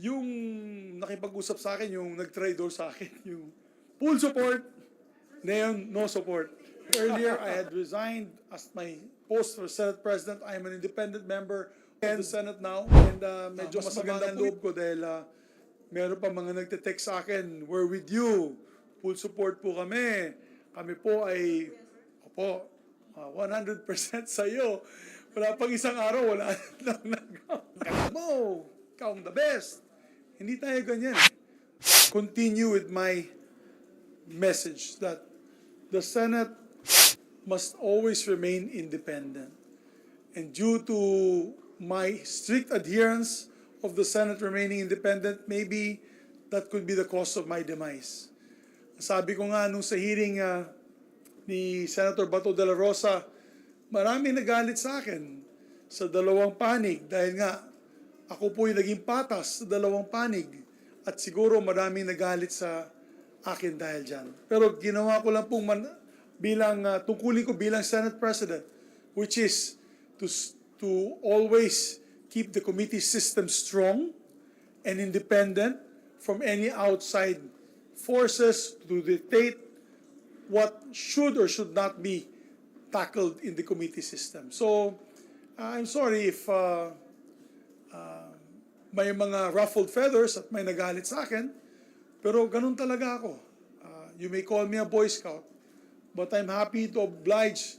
yung nakipag-usap sa akin, yung nag-trade sa akin, yung full support, ngayon no support. Earlier, I had resigned as my post for Senate President. I'm an independent member of the Senate now. And uh, medyo mas maganda ang loob ko dahil uh, meron pa mga nagte-text sa akin, we're with you. Full support po kami. Kami po ay, opo, uh, 100% sa iyo. Wala pang isang araw, wala nagawa. Alam mo, ikaw ang the best. Hindi tayo ganyan. Continue with my message that the Senate must always remain independent. And due to my strict adherence of the Senate remaining independent, maybe that could be the cause of my demise. Sabi ko nga nung sa hearing ah, ni Senator Bato de la Rosa, maraming nagalit sa akin sa dalawang panig dahil nga ako po'y naging patas sa dalawang panig at siguro maraming nagalit sa akin dahil dyan. Pero ginawa ko lang pong man, bilang, uh, tungkulin ko bilang Senate President, which is to, to always keep the committee system strong and independent from any outside forces to dictate what should or should not be tackled in the committee system. So, I'm sorry if uh, uh, may mga ruffled feathers at may nagalit sa akin, pero ganun talaga ako. Uh, you may call me a Boy Scout, but I'm happy to oblige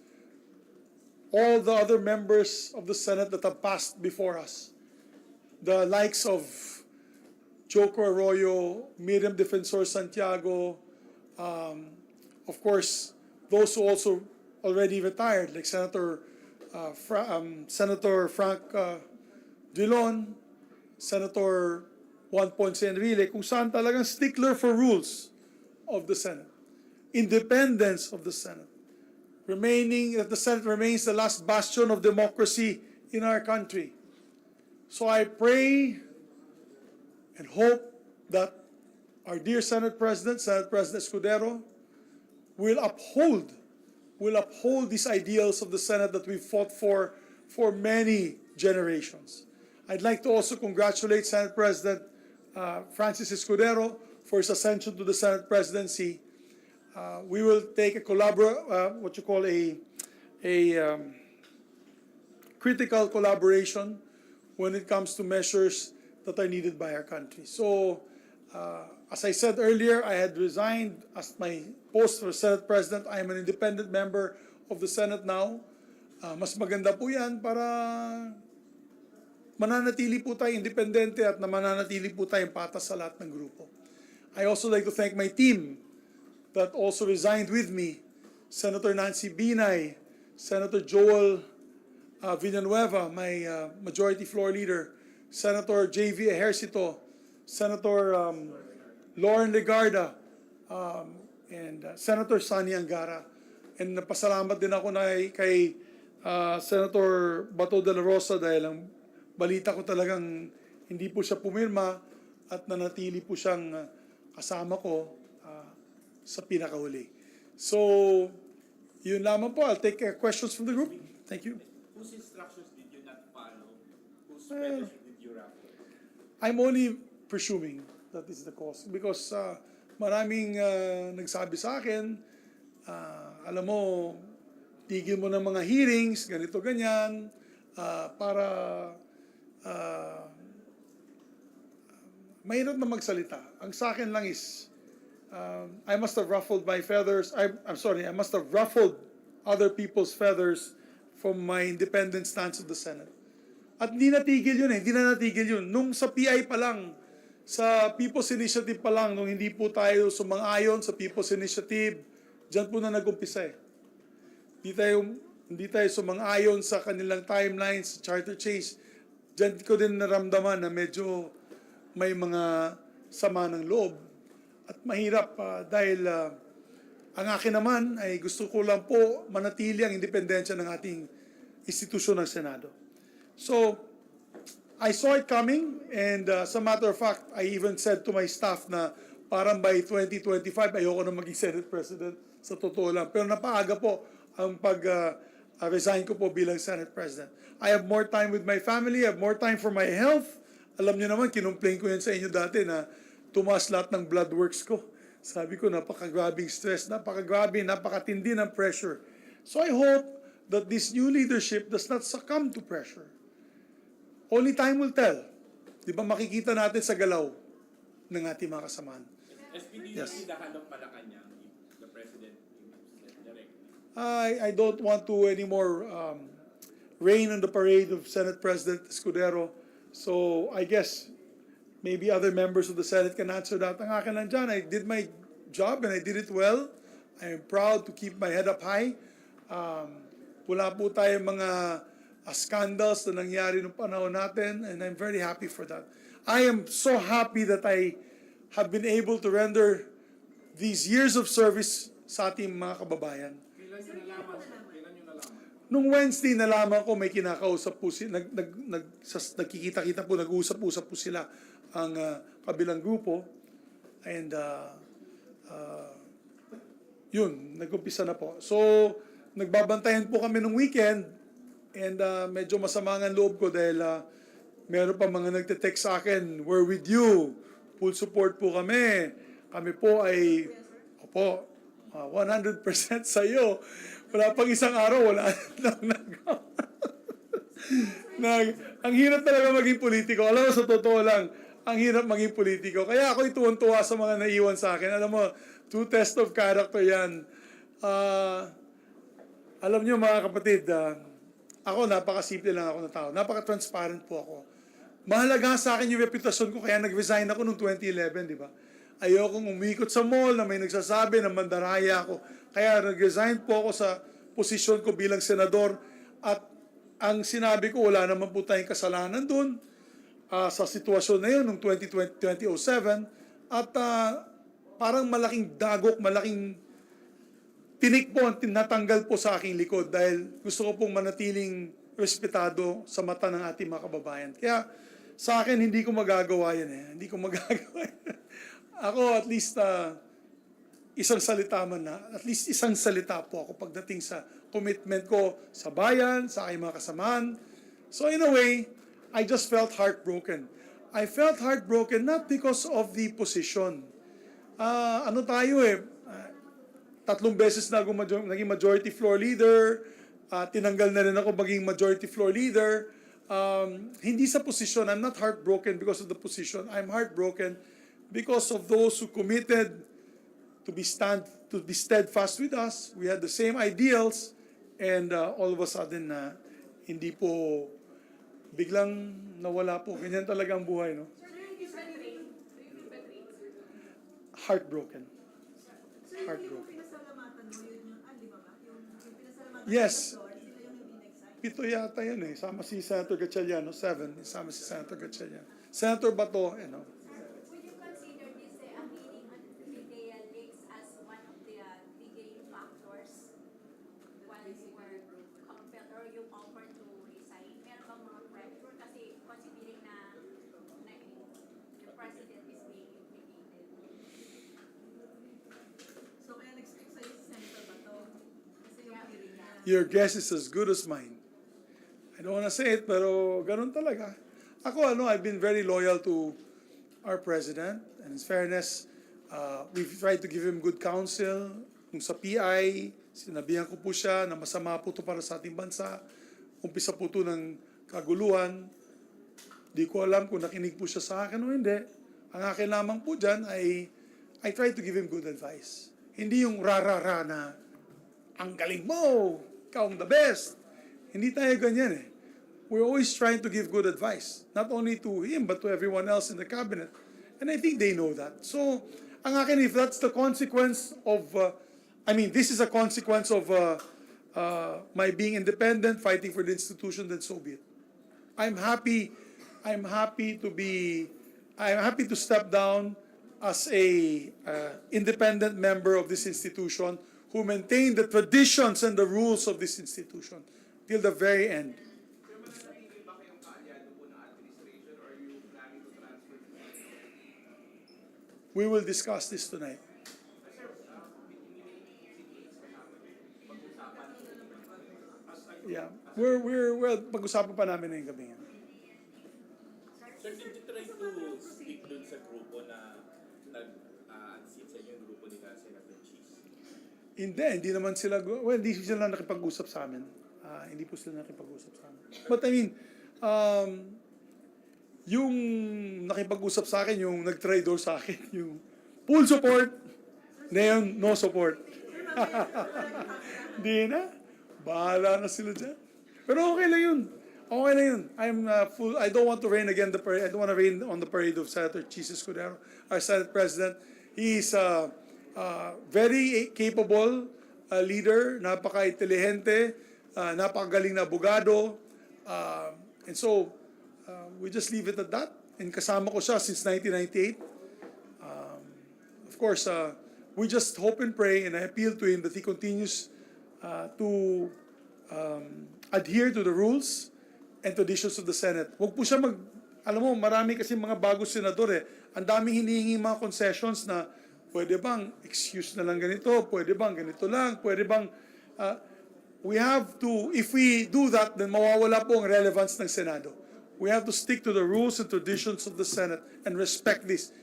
all the other members of the Senate that have passed before us. The likes of Joko Arroyo, Miriam Defensor Santiago, um, of course, those who also already retired, like Senator uh, Fra- um, Senator Frank uh, Dillon, Senator Juan Ponce Enrile, kung saan talagang stickler for rules of the Senate, independence of the Senate, remaining that the Senate remains the last bastion of democracy in our country. So I pray and hope that our dear Senate President, Senate President Scudero, will uphold will uphold these ideals of the Senate that we fought for for many generations. I'd like to also congratulate Senate President uh, Francis Escudero for his ascension to the Senate presidency. Uh, we will take a collabor uh, what you call a a um, critical collaboration when it comes to measures that are needed by our country. So, uh, as I said earlier, I had resigned as my post for Senate President. I am an independent member of the Senate now. Uh, mas maganda po yan para mananatili po tayo independente at na mananatili po tayong patas sa lahat ng grupo. I also like to thank my team that also resigned with me, Senator Nancy Binay, Senator Joel uh, Villanueva, my uh, majority floor leader, Senator J.V. Ejercito, Senator um, Lauren Legarda, um, and uh, Senator Sani Angara. And napasalamat din ako na kay uh, Senator Bato de la Rosa dahil ang balita ko talagang hindi po siya pumirma at nanatili po siyang uh, kasama ko uh, sa pinakahuli. So, yun lamang po. I'll take uh, questions from the group. Thank you. Whose instructions did you not follow? Whose Well- feathers did you ruffle? I'm only presuming that is the cause because uh, maraming uh, nagsabi sa akin, uh, alam mo, tigil mo ng mga hearings, ganito, ganyan, uh, para uh, mahirap na magsalita. Ang sa akin lang is, um, I must have ruffled my feathers. I, I'm sorry, I must have ruffled other people's feathers from my independent stance of the Senate. At hindi natigil yun eh, hindi na natigil yun. Nung sa PI pa lang, sa People's Initiative pa lang, nung hindi po tayo sumang-ayon sa People's Initiative, dyan po na nag-umpisa eh. Hindi tayo, hindi tayo sumang-ayon sa kanilang timelines, charter change. Dyan ko din naramdaman na medyo may mga sama ng loob. At mahirap ah, dahil ah, ang akin naman ay gusto ko lang po manatili ang independensya ng ating institusyon ng Senado. So, I saw it coming and uh, as a matter of fact, I even said to my staff na parang by 2025 ayoko na maging Senate President sa totoo lang. Pero napaaga po ang pag-resign ko po bilang Senate President. I have more time with my family, I have more time for my health, Alam niyo naman, kinumplain ko yan sa inyo dati na tumaas lahat ng blood works ko. Sabi ko, napakagrabing stress, napakagrabe, napakatindi ng pressure. So I hope that this new leadership does not succumb to pressure. Only time will tell. Di ba makikita natin sa galaw ng ating mga kasamahan. SPD Yes. yes. dahan ng Malacanang if the president. I, I don't want to anymore um, rain on the parade of Senate President Escudero. So I guess maybe other members of the Senate can answer that. Ang akin lang I did my job and I did it well. I am proud to keep my head up high. Um, wala po tayong mga uh, scandals na nangyari noong panahon natin and I'm very happy for that. I am so happy that I have been able to render these years of service sa ating mga kababayan. Nung Wednesday, nalaman ko may kinakausap po si nag, nag, nag, sas, nagkikita-kita po, nag-usap-usap po sila ang ah, kabilang grupo. And uh, uh, yun, nag-umpisa na po. So, nagbabantayan po kami nung weekend and uh, medyo masama ang loob ko dahil uh, meron pa mga nagte-text sa akin, we're with you, full support po kami. Kami po ay, opo, uh, 100% sa iyo. Wala pang isang araw, wala nagawa. Nag, ang hirap talaga maging politiko. Alam mo, sa totoo lang, ang hirap maging politiko. Kaya ako ituwan-tuwa sa mga naiwan sa akin. Alam mo, two test of character yan. Ah, alam niyo mga kapatid, ah, ako napakasimple lang ako na tao. Napaka-transparent po ako. Mahalaga sa akin yung reputasyon ko kaya nag-resign ako noong 2011, di ba? Ayokong umikot sa mall na may nagsasabi na mandaraya ako. Kaya nag-resign po ako sa posisyon ko bilang senador at ang sinabi ko, wala naman po tayong kasalanan doon ah, sa sitwasyon na yun noong 2020, 2007 at ah, parang malaking dagok, malaking tinik po ang tinatanggal po sa aking likod dahil gusto ko pong manatiling respetado sa mata ng ating mga kababayan. Kaya sa akin, hindi ko magagawa yan eh. Hindi ko magagawa yan. Ako at least ah, isang salita man na, at least isang salita po ako pagdating sa commitment ko sa bayan, sa aking mga kasamahan. So in a way, I just felt heartbroken. I felt heartbroken not because of the position. Ah, ano tayo eh, ah, tatlong beses na ako major- naging majority floor leader, ah, tinanggal na rin ako maging majority floor leader. Um, hindi sa position, I'm not heartbroken because of the position. I'm heartbroken because of those who committed to be stand to be steadfast with us. We had the same ideals, and uh, all of a sudden, na hindi po biglang nawala po. Ganyan talaga ang buhay, no? Heartbroken. Heartbroken. ah, Yes. Pito yata yun eh. Sama si Senator Gatchalian, no? Seven. Sama si Senator Gatchalian. Senator Bato, you know. Would you consider this uh, a meeting on Pidea Lakes as one of the uh, delaying factors while you were compelled or you offered to resign? Meron bang mga pressure? Kasi considering na, na the president is being implicated. So, kaya nag-stick sa'yo si Senator Bato. Kasi yung hearing niya. Your guess is as good as mine. I don't wanna say it, pero ganun talaga. Ako, ano, I've been very loyal to our president. And in fairness, uh, we've tried to give him good counsel. Nung sa PI, sinabihan ko po siya na masama po ito para sa ating bansa. Umpisa po ito ng kaguluhan. Di ko alam kung nakinig po siya sa akin o hindi. Ang akin lamang po dyan ay I try to give him good advice. Hindi yung ra-ra-ra na ang galing mo, ikaw the best. Hindi tayo ganyan eh. We're always trying to give good advice. Not only to him, but to everyone else in the cabinet. And I think they know that. So, ang akin, if that's the consequence of, uh, I mean, this is a consequence of uh, uh, my being independent, fighting for the institution, then so be it. I'm happy, I'm happy to be, I'm happy to step down as a uh, independent member of this institution who maintain the traditions and the rules of this institution till the very end. We will discuss this tonight. Yeah, we're, we're, well, pag-usapan pa namin ngayong gabi. Hindi, hindi naman sila, well, hindi sila nakipag-usap sa amin. Ah, hindi po sila nakipag-usap sa amin. But I mean, um, yung nakipag-usap sa akin, yung nag-trade sa akin, yung full support, ngayon, no support. Hindi na. Bahala na sila dyan. Pero okay lang yun. Okay lang yun. I'm uh, full, I don't want to rain again the parade. I don't want to rain on the parade of Senator Chis Escudero, our Senate President. He is a uh, very capable uh, leader, napaka-intelihente, uh, napakagaling na abogado. Uh, and so, uh, we just leave it at that. And kasama ko siya since 1998. Of course, uh, we just hope and pray, and I appeal to him that he continues uh, to um, adhere to the rules and traditions of the Senate. Huwag po siya mag... Alam mo, marami kasi mga bago senador eh. Ang daming hinihingi mga concessions na pwede bang excuse na lang ganito, pwede bang ganito lang, pwede bang... uh, we have to, if we do that, then mawawala po ang relevance ng Senado. We have to stick to the rules and traditions of the Senate and respect this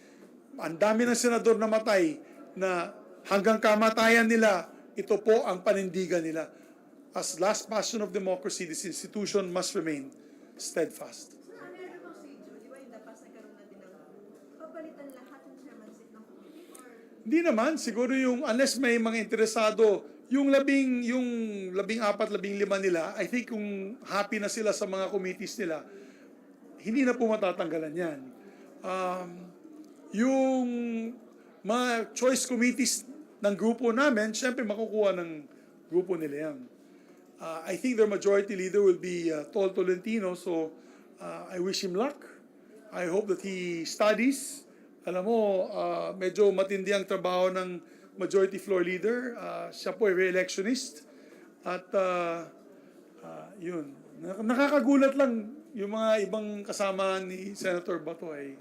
ang dami ng senador na matay na hanggang kamatayan nila, ito po ang panindigan nila. As last bastion of democracy, this institution must remain steadfast. Sir, ano yung procedure? Di ba in the past nagkaroon na din ng papalitan lahat ng chairmanship ng committee? Or Hindi naman, siguro yung, unless may mga interesado, yung labing, yung labing apat, labing lima nila, I think kung happy na sila sa mga committees nila, hindi na po matatanggalan yan. Um, yung mga choice committees ng grupo namin, syempre makukuha ng grupo nila yan. Uh, I think their majority leader will be uh, Tol Tolentino, so uh, I wish him luck. I hope that he studies. Alam mo, uh, medyo matindi ang trabaho ng majority floor leader. Uh, siya po ay re-electionist. At uh, uh, yun, Nak- nakakagulat lang yung mga ibang kasama ni Senator Bato ay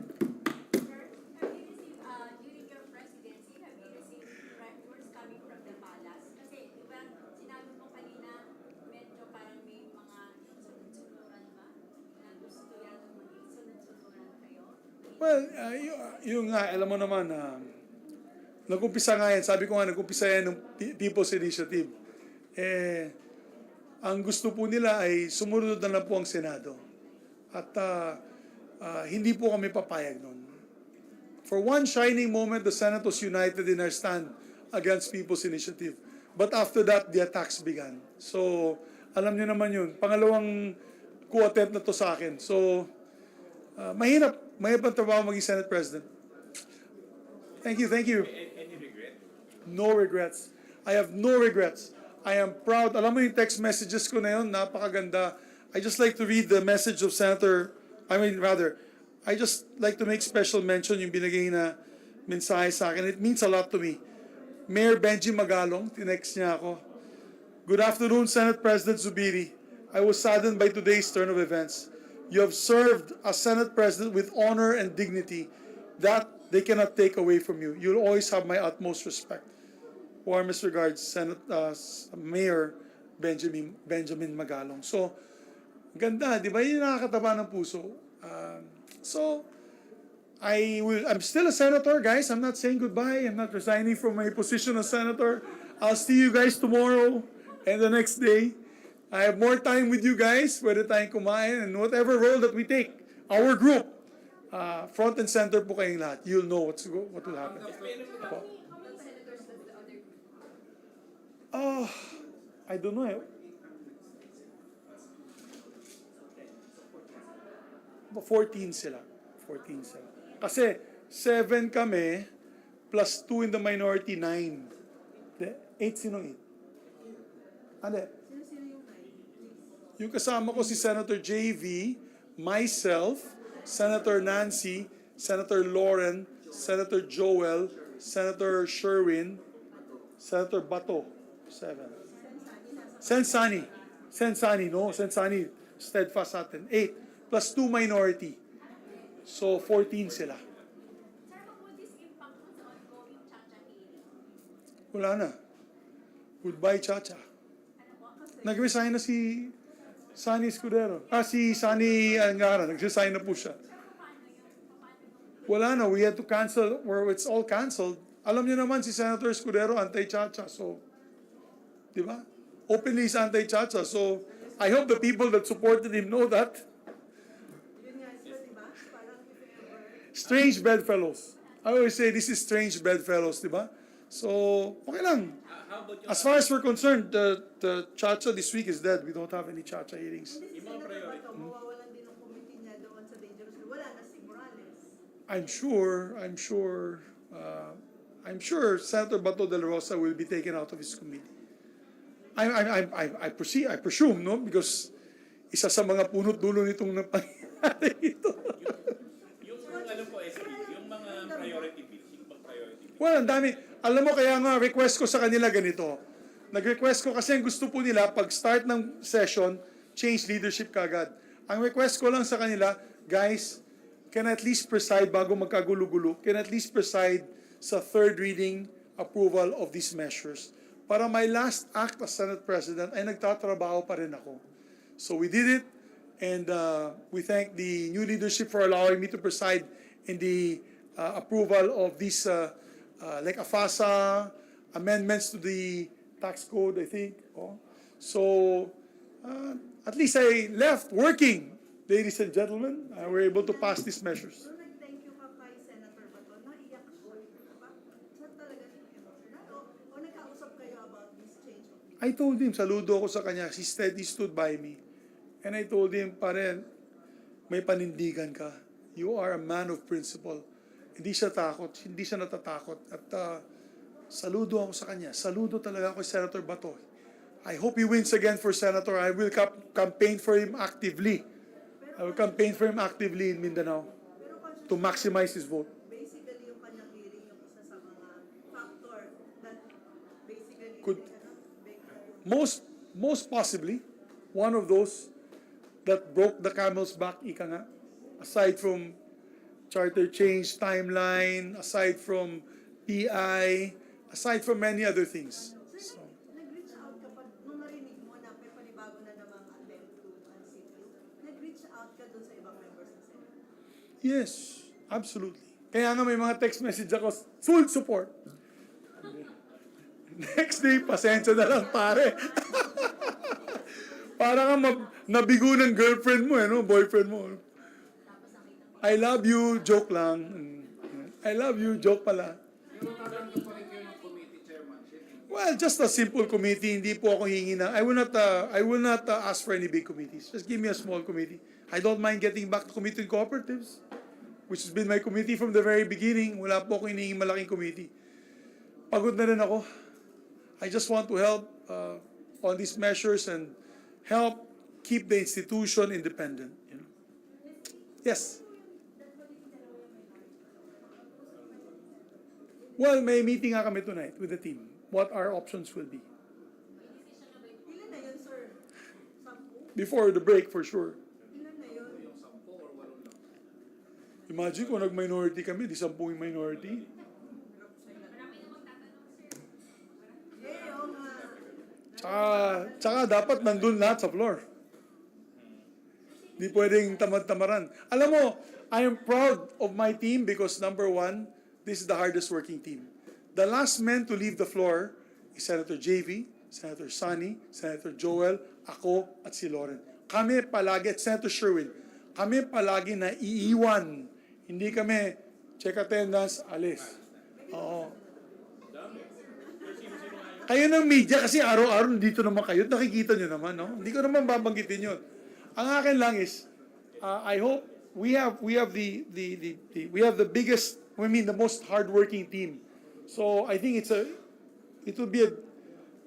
Sir, have you received, uh, during your presidency, have you received reports coming from the palace? Kasi, di ba, sinabi mo kanina, medyo parang may mga sunod-sunuran ba? Na gusto yata maging sunod-sunuran kayo? Well, uh, y- yung nga, alam mo naman, uh, nag-umpisa nga yan, sabi ko nga, nag-umpisa yan ng Pe- People's Initiative. Eh, ang gusto po nila ay sumunod na lang po ang Senado. At uh, uh, hindi po kami papayag nun. For one shining moment, the Senate was united in our stand against People's Initiative. But after that, the attacks began. So, alam niyo naman yun. Pangalawang co-attempt na to sa akin. So, uh, mahirap. Mahirap ang trabaho maging Senate President. Thank you, thank you. Any, regret? No regrets. I have no regrets. I am proud. Alam mo yung text messages ko na yun, napakaganda. I just like to read the message of Senator, I mean rather, I just like to make special mention yung binigay na mensahe sa akin. It means a lot to me. Mayor Benji Magalong, tinext niya ako. Good afternoon, Senate President Zubiri. I was saddened by today's turn of events. You have served as Senate President with honor and dignity that they cannot take away from you. You'll always have my utmost respect. Warmest regards, Senate uh, Mayor Benjamin Benjamin Magalong. So, ganda, di ba? Yun nakakataba ng puso. Um, so, I will, I'm still a senator, guys. I'm not saying goodbye. I'm not resigning from my position as senator. I'll see you guys tomorrow and the next day. I have more time with you guys, pwede tayong kumain and whatever role that we take, our group, uh, front and center po kayong lahat. You'll know what's go, what will happen. Apo. Oh, I don't know. eh. Ba- 14 sila. 14 sila. Kasi 7 kami plus 2 in the minority, 9. 8 sinong 8? Ano? Yung kasama ko si Senator JV, myself, Senator Nancy, Senator Lauren, Senator Joel, Senator Sherwin, Senator Bato. Seven. Sensani. Sensani, no? Sensani, steadfast sa atin. Eight. Plus two minority. So, 14 sila. Wala na. Goodbye, Chacha. Nag-resign na si Sani Escudero. Ah, si Sani Angara. Nag-resign na po siya. wala na, we had to cancel, where it's all canceled. Alam niyo naman si Senator Escudero anti-chacha, so, di ba? Openly is anti-chacha, so I hope the people that supported him know that. Strange bedfellows. I always say this is strange bedfellows, di ba? So, okay lang. Yung As far as we're concerned, the, the chacha this week is dead. We don't have any chacha hearings. hindi si Yung mga Senator priority. Bato, mawawalan din ng committee niya doon sa dangerous. Wala na si Morales. I'm sure, I'm sure, uh, I'm sure Senator Bato de la Rosa will be taken out of his committee. I, I, I, I, I proceed, I presume, no? Because isa sa mga punot dulo nitong nangyari ito. yung ano po SP, yung mga priority bills, yung mga priority bills. Well, ang dami. Alam mo, kaya nga request ko sa kanila ganito. Nag-request ko kasi ang gusto po nila, pag start ng session, change leadership kagad. Ang request ko lang sa kanila, guys, can at least preside bago magkagulo-gulo, can at least preside sa third reading approval of these measures. Para my last act as Senate President ay nagtatrabaho pa rin ako. So we did it, and uh, we thank the new leadership for allowing me to preside in the uh, approval of these, uh, uh, like AFASA, amendments to the tax code, I think. Oh. So, uh, at least I left working, ladies and gentlemen. Uh, we're able to pass these measures. I told him, saludo ako sa kanya. He he stood by me. And I told him, pare, may panindigan ka. You are a man of principle. Hindi siya takot, hindi siya natatakot. At uh, saludo ako sa kanya. Saludo talaga ako kay Senator Bato. I hope he wins again for Senator. I will campaign for him actively. I will campaign for him actively in Mindanao to maximize his vote. Could- ano, Most, most possibly, one of those that broke the camel's back, ika nga, aside from charter change timeline, aside from PI, aside from many other things. So, nag- nag-reach out ka pa, nung narinig mo na may panibago na namang attempt to unseat you, nag-reach out ka dun sa ibang members ng Senate. yes, absolutely. Kaya nga may mga text message ako, full support. Next day, pasensya na lang pare. Para ka mab- nabigo ng girlfriend mo, eh, no? boyfriend mo. I love you, joke lang. I love you, joke pala. Well, just a simple committee, hindi po ako hingi na. I will not, uh, I will not uh, ask for any big committees. Just give me a small committee. I don't mind getting back to committee cooperatives, which has been my committee from the very beginning. Wala po akong hinihingi malaking committee. Pagod na rin ako. I just want to help uh, on these measures and help keep the institution independent. You know? Yes. Well, may meeting nga kami tonight with the team. What our options will be. Ilan na yun, sir? Sampu? Before the break, for sure. Ilan na yun? Imagine kung nag-minority kami, di sampung yung minority. Yeah, oo nga. Tsaka, tsaka dapat nandun lahat sa floor. Di pwedeng tamad-tamaran. Alam mo, I am proud of my team because number one, this is the hardest working team. The last man to leave the floor is Senator JV, Senator Sonny, Senator Joel, ako at si Lauren. Kami palagi, at Senator Sherwin, kami palagi na iiwan. Hindi kami check attendance, alis. Oo. Kayo ng media kasi araw-araw dito naman kayo, nakikita nyo naman, no? Hindi ko naman babanggitin yun. Ang akin lang is, uh, I hope we have we have the, the the the we have the biggest, I mean the most hardworking team. So I think it's a it will be a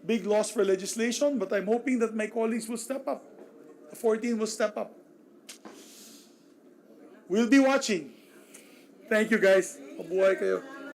big loss for legislation, but I'm hoping that my colleagues will step up. The 14 will step up. We'll be watching. Thank you guys. Mabuhay kayo.